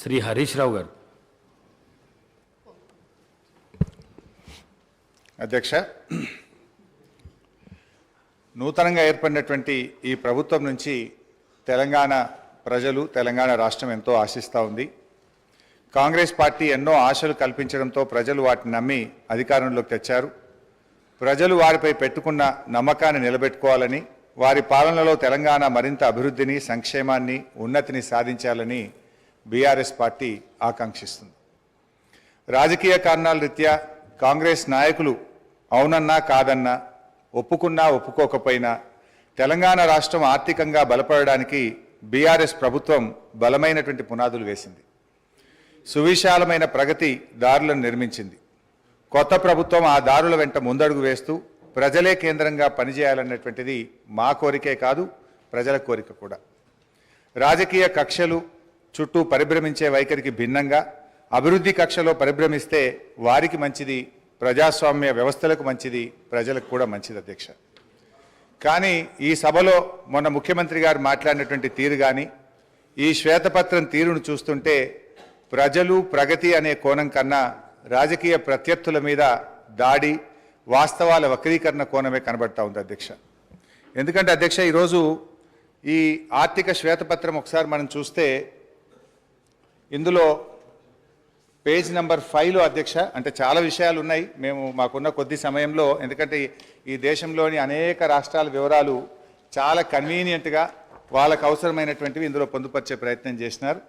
శ్రీ హరీష్ రావు గారు. అధ్యక్ష నూతనంగా ఏర్పడినటువంటి ఈ ప్రభుత్వం నుంచి తెలంగాణ ప్రజలు తెలంగాణ రాష్ట్రం ఎంతో ఆశిస్తూ ఉంది. కాంగ్రెస్ పార్టీ ఎన్నో ఆశలు కల్పించడంతో ప్రజలు వాటిని నమ్మి అధికారంలోకి తెచ్చారు. ప్రజలు వారిపై పెట్టుకున్న నమ్మకాన్ని నిలబెట్టుకోవాలని వారి పాలనలో తెలంగాణ మరింత అభివృద్ధిని సంక్షేమాన్ని ఉన్నతిని సాధించాలని బీఆర్ఎస్ పార్టీ ఆకాంక్షిస్తుంది. రాజకీయ కారణాల రీత్యా కాంగ్రెస్ నాయకులు అవునన్నా కాదన్నా ఒప్పుకున్నా ఒప్పుకోకపోయినా తెలంగాణ రాష్ట్రం ఆర్థికంగా బలపడడానికి బీఆర్ఎస్ ప్రభుత్వం బలమైనటువంటి పునాదులు వేసింది. సువిశాలమైన ప్రగతి దారులను నిర్మించింది. కొత్త ప్రభుత్వం ఆ దారుల వెంట ముందడుగు వేస్తూ ప్రజలే కేంద్రంగా పనిచేయాలన్నటువంటిది మా కోరికే కాదు ప్రజల కోరిక కూడా. రాజకీయ కక్షలు చుట్టూ పరిభ్రమించే వైఖరికి భిన్నంగా అభివృద్ధి కక్షలో పరిభ్రమిస్తే వారికి మంచిది ప్రజాస్వామ్య వ్యవస్థలకు మంచిది ప్రజలకు కూడా మంచిది అధ్యక్ష. కానీ ఈ సభలో మొన్న ముఖ్యమంత్రి గారు మాట్లాడినటువంటి తీరు కానీ ఈ శ్వేతపత్రం తీరును చూస్తుంటే ప్రజలు ప్రగతి అనే కోణం కన్నా రాజకీయ ప్రత్యర్థుల మీద దాడి వాస్తవాల వక్రీకరణ కోణమే కనబడతా ఉంది అధ్యక్ష. ఎందుకంటే అధ్యక్ష ఈరోజు ఈ ఆర్థిక శ్వేతపత్రం ఒకసారి మనం చూస్తే ఇందులో పేజ్ నెంబర్ ఫైవ్లో అధ్యక్ష అంటే చాలా విషయాలు ఉన్నాయి. మేము మాకున్న కొద్ది సమయంలో ఎందుకంటే ఈ- దేశంలోని అనేక రాష్ట్రాల వివరాలు చాలా కన్వీనియంట్గా వాళ్ళకు అవసరమైనటువంటివి ఇందులో పొందుపరిచే ప్రయత్నం చేసినారు.